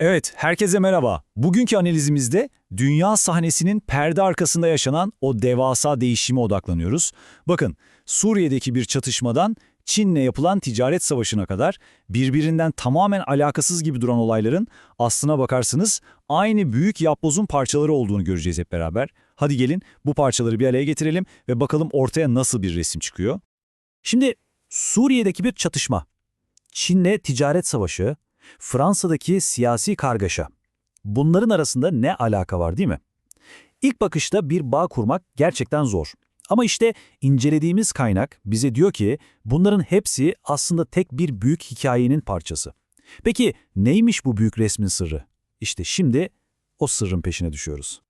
Evet, herkese merhaba. Bugünkü analizimizde dünya sahnesinin perde arkasında yaşanan o devasa değişime odaklanıyoruz. Bakın, Suriye'deki bir çatışmadan Çin'le yapılan ticaret savaşına kadar birbirinden tamamen alakasız gibi duran olayların aslına bakarsınız aynı büyük yapbozun parçaları olduğunu göreceğiz hep beraber. Hadi gelin bu parçaları bir araya getirelim ve bakalım ortaya nasıl bir resim çıkıyor. Şimdi Suriye'deki bir çatışma, Çin'le ticaret savaşı, Fransa'daki siyasi kargaşa. Bunların arasında ne alaka var değil mi? İlk bakışta bir bağ kurmak gerçekten zor. Ama işte incelediğimiz kaynak bize diyor ki bunların hepsi aslında tek bir büyük hikayenin parçası. Peki neymiş bu büyük resmin sırrı? İşte şimdi o sırrın peşine düşüyoruz.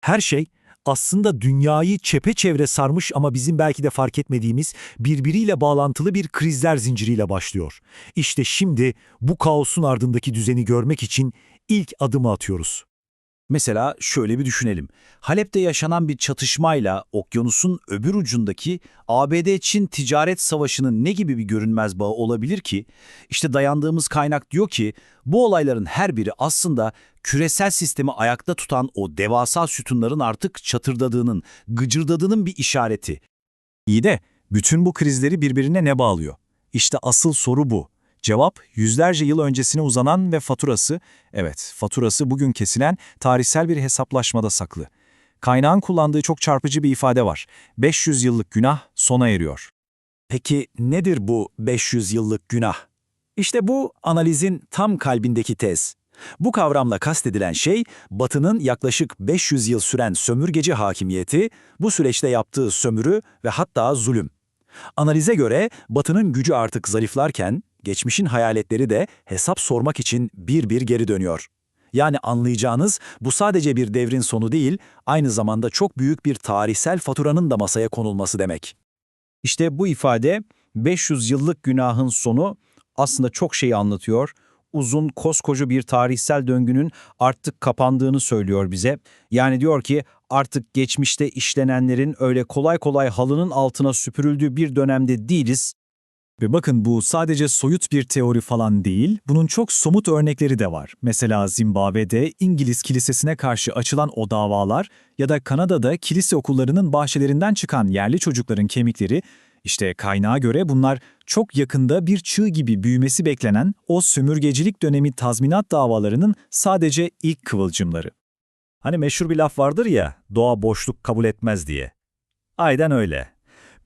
Her şey aslında dünyayı çepeçevre sarmış ama bizim belki de fark etmediğimiz birbiriyle bağlantılı bir krizler zinciriyle başlıyor. İşte şimdi bu kaosun ardındaki düzeni görmek için ilk adımı atıyoruz. Mesela şöyle bir düşünelim. Halep'te yaşanan bir çatışmayla okyanusun öbür ucundaki ABD-Çin ticaret savaşının ne gibi bir görünmez bağı olabilir ki? İşte dayandığımız kaynak diyor ki bu olayların her biri aslında küresel sistemi ayakta tutan o devasa sütunların artık çatırdadığının, gıcırdadığının bir işareti. İyi de bütün bu krizleri birbirine ne bağlıyor? İşte asıl soru bu. Cevap, yüzlerce yıl öncesine uzanan ve faturası, evet faturası bugün kesilen tarihsel bir hesaplaşmada saklı. Kaynağın kullandığı çok çarpıcı bir ifade var. 500 yıllık günah sona eriyor. Peki nedir bu 500 yıllık günah? İşte bu analizin tam kalbindeki tez. Bu kavramla kastedilen şey, Batı'nın yaklaşık 500 yıl süren sömürgeci hakimiyeti, bu süreçte yaptığı sömürü ve hatta zulüm. Analize göre Batı'nın gücü artık zayıflarken, geçmişin hayaletleri de hesap sormak için bir bir geri dönüyor. Yani anlayacağınız bu sadece bir devrin sonu değil, aynı zamanda çok büyük bir tarihsel faturanın da masaya konulması demek. İşte bu ifade 500 yıllık günahın sonu aslında çok şey anlatıyor. Uzun, koskoca bir tarihsel döngünün artık kapandığını söylüyor bize. Yani diyor ki artık geçmişte işlenenlerin öyle kolay kolay halının altına süpürüldüğü bir dönemde değiliz. Ve bakın bu sadece soyut bir teori falan değil, bunun çok somut örnekleri de var. Mesela Zimbabwe'de İngiliz kilisesine karşı açılan o davalar ya da Kanada'da kilise okullarının bahçelerinden çıkan yerli çocukların kemikleri, işte kaynağa göre bunlar çok yakında bir çığ gibi büyümesi beklenen o sömürgecilik dönemi tazminat davalarının sadece ilk kıvılcımları. Hani meşhur bir laf vardır ya, doğa boşluk kabul etmez diye. Aynen öyle.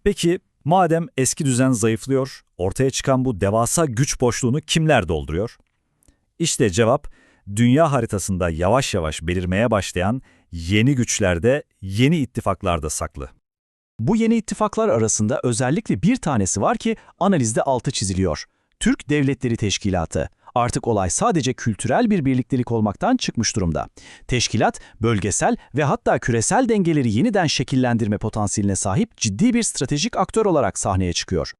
Peki Madem eski düzen zayıflıyor, ortaya çıkan bu devasa güç boşluğunu kimler dolduruyor? İşte cevap, dünya haritasında yavaş yavaş belirmeye başlayan yeni güçlerde, yeni ittifaklarda saklı. Bu yeni ittifaklar arasında özellikle bir tanesi var ki analizde altı çiziliyor. Türk Devletleri Teşkilatı. Artık olay sadece kültürel bir birliktelik olmaktan çıkmış durumda. Teşkilat, bölgesel ve hatta küresel dengeleri yeniden şekillendirme potansiyeline sahip ciddi bir stratejik aktör olarak sahneye çıkıyor.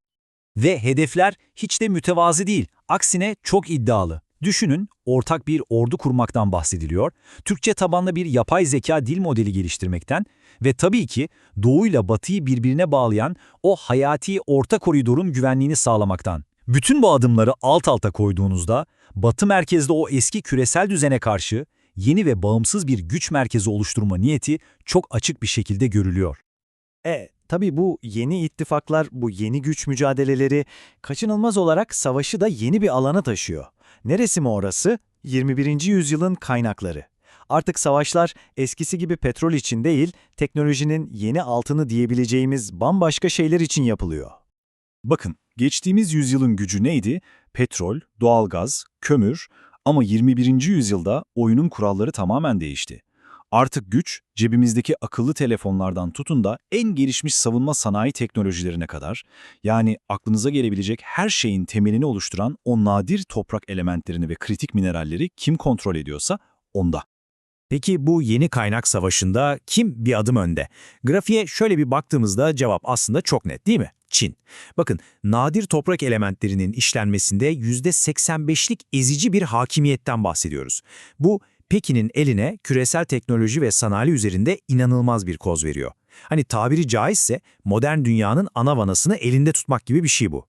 Ve hedefler hiç de mütevazi değil, aksine çok iddialı. Düşünün, ortak bir ordu kurmaktan bahsediliyor, Türkçe tabanlı bir yapay zeka dil modeli geliştirmekten ve tabii ki doğuyla batıyı birbirine bağlayan o hayati orta koridorun güvenliğini sağlamaktan. Bütün bu adımları alt alta koyduğunuzda, Batı merkezde o eski küresel düzene karşı yeni ve bağımsız bir güç merkezi oluşturma niyeti çok açık bir şekilde görülüyor. E, tabii bu yeni ittifaklar, bu yeni güç mücadeleleri kaçınılmaz olarak savaşı da yeni bir alana taşıyor. Neresi mi orası? 21. yüzyılın kaynakları. Artık savaşlar eskisi gibi petrol için değil, teknolojinin yeni altını diyebileceğimiz bambaşka şeyler için yapılıyor. Bakın, geçtiğimiz yüzyılın gücü neydi? Petrol, doğalgaz, kömür ama 21. yüzyılda oyunun kuralları tamamen değişti. Artık güç, cebimizdeki akıllı telefonlardan tutun da en gelişmiş savunma sanayi teknolojilerine kadar, yani aklınıza gelebilecek her şeyin temelini oluşturan o nadir toprak elementlerini ve kritik mineralleri kim kontrol ediyorsa onda. Peki bu yeni kaynak savaşında kim bir adım önde? Grafiğe şöyle bir baktığımızda cevap aslında çok net değil mi? Çin. Bakın nadir toprak elementlerinin işlenmesinde %85'lik ezici bir hakimiyetten bahsediyoruz. Bu Pekin'in eline küresel teknoloji ve sanayi üzerinde inanılmaz bir koz veriyor. Hani tabiri caizse modern dünyanın ana vanasını elinde tutmak gibi bir şey bu.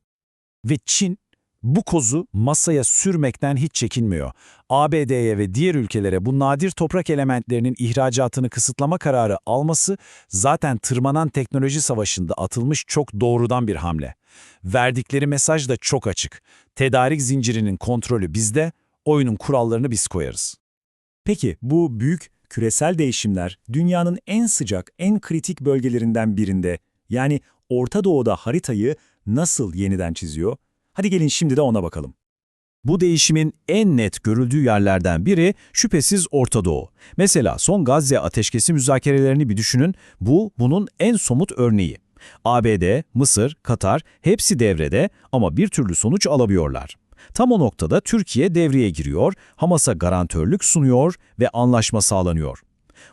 Ve Çin Bu kozu masaya sürmekten hiç çekinmiyor. ABD'ye ve diğer ülkelere bu nadir toprak elementlerinin ihracatını kısıtlama kararı alması zaten tırmanan teknoloji savaşında atılmış çok doğrudan bir hamle. Verdikleri mesaj da çok açık. Tedarik zincirinin kontrolü bizde, oyunun kurallarını biz koyarız. Peki bu büyük küresel değişimler dünyanın en sıcak, en kritik bölgelerinden birinde yani Orta Doğu'da haritayı nasıl yeniden çiziyor? Hadi gelin şimdi de ona bakalım. Bu değişimin en net görüldüğü yerlerden biri şüphesiz Orta Doğu. Mesela son Gazze ateşkesi müzakerelerini bir düşünün, bu bunun en somut örneği. ABD, Mısır, Katar hepsi devrede ama bir türlü sonuç alamıyorlar. Tam o noktada Türkiye devreye giriyor, Hamas'a garantörlük sunuyor ve anlaşma sağlanıyor.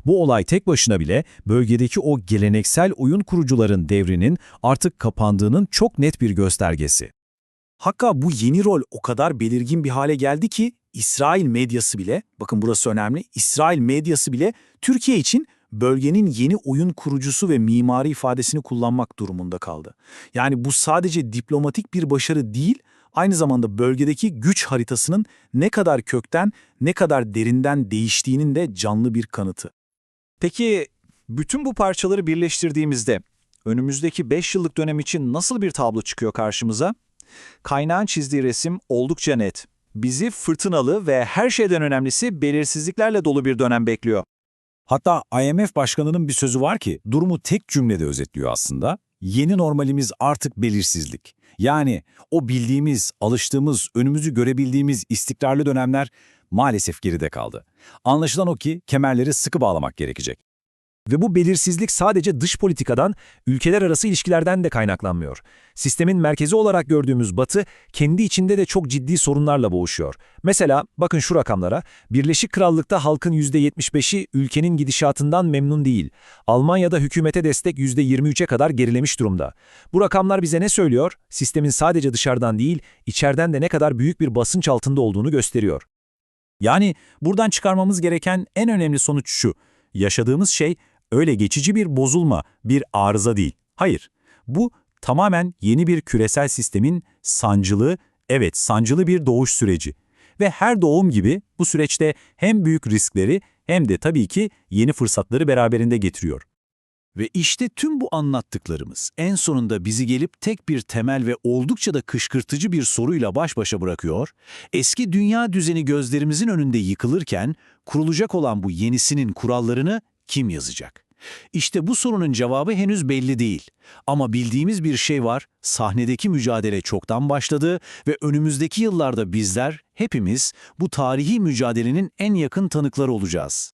Bu olay tek başına bile bölgedeki o geleneksel oyun kurucuların devrinin artık kapandığının çok net bir göstergesi. Hatta bu yeni rol o kadar belirgin bir hale geldi ki İsrail medyası bile, bakın burası önemli, İsrail medyası bile Türkiye için bölgenin yeni oyun kurucusu ve mimarı ifadesini kullanmak durumunda kaldı. Yani bu sadece diplomatik bir başarı değil, aynı zamanda bölgedeki güç haritasının ne kadar kökten, ne kadar derinden değiştiğinin de canlı bir kanıtı. Peki bütün bu parçaları birleştirdiğimizde önümüzdeki 5 yıllık dönem için nasıl bir tablo çıkıyor karşımıza? Kaynağın çizdiği resim oldukça net. Bizi fırtınalı ve her şeyden önemlisi belirsizliklerle dolu bir dönem bekliyor. Hatta IMF başkanının bir sözü var ki durumu tek cümlede özetliyor aslında. Yeni normalimiz artık belirsizlik. Yani o bildiğimiz, alıştığımız, önümüzü görebildiğimiz istikrarlı dönemler maalesef geride kaldı. Anlaşılan o ki kemerleri sıkı bağlamak gerekecek. Ve bu belirsizlik sadece dış politikadan, ülkeler arası ilişkilerden de kaynaklanmıyor. Sistemin merkezi olarak gördüğümüz Batı, kendi içinde de çok ciddi sorunlarla boğuşuyor. Mesela bakın şu rakamlara, Birleşik Krallık'ta halkın %75'i ülkenin gidişatından memnun değil. Almanya'da hükümete destek %23'e kadar gerilemiş durumda. Bu rakamlar bize ne söylüyor? Sistemin sadece dışarıdan değil, içeriden de ne kadar büyük bir basınç altında olduğunu gösteriyor. Yani buradan çıkarmamız gereken en önemli sonuç şu. Yaşadığımız şey öyle geçici bir bozulma, bir arıza değil. Hayır, bu tamamen yeni bir küresel sistemin sancılı, evet sancılı bir doğuş süreci. Ve her doğum gibi bu süreçte hem büyük riskleri hem de tabii ki yeni fırsatları beraberinde getiriyor. Ve işte tüm bu anlattıklarımız en sonunda bizi gelip tek bir temel ve oldukça da kışkırtıcı bir soruyla baş başa bırakıyor. Eski dünya düzeni gözlerimizin önünde yıkılırken kurulacak olan bu yenisinin kurallarını kim yazacak? İşte bu sorunun cevabı henüz belli değil. Ama bildiğimiz bir şey var, sahnedeki mücadele çoktan başladı ve önümüzdeki yıllarda bizler, hepimiz bu tarihi mücadelenin en yakın tanıkları olacağız.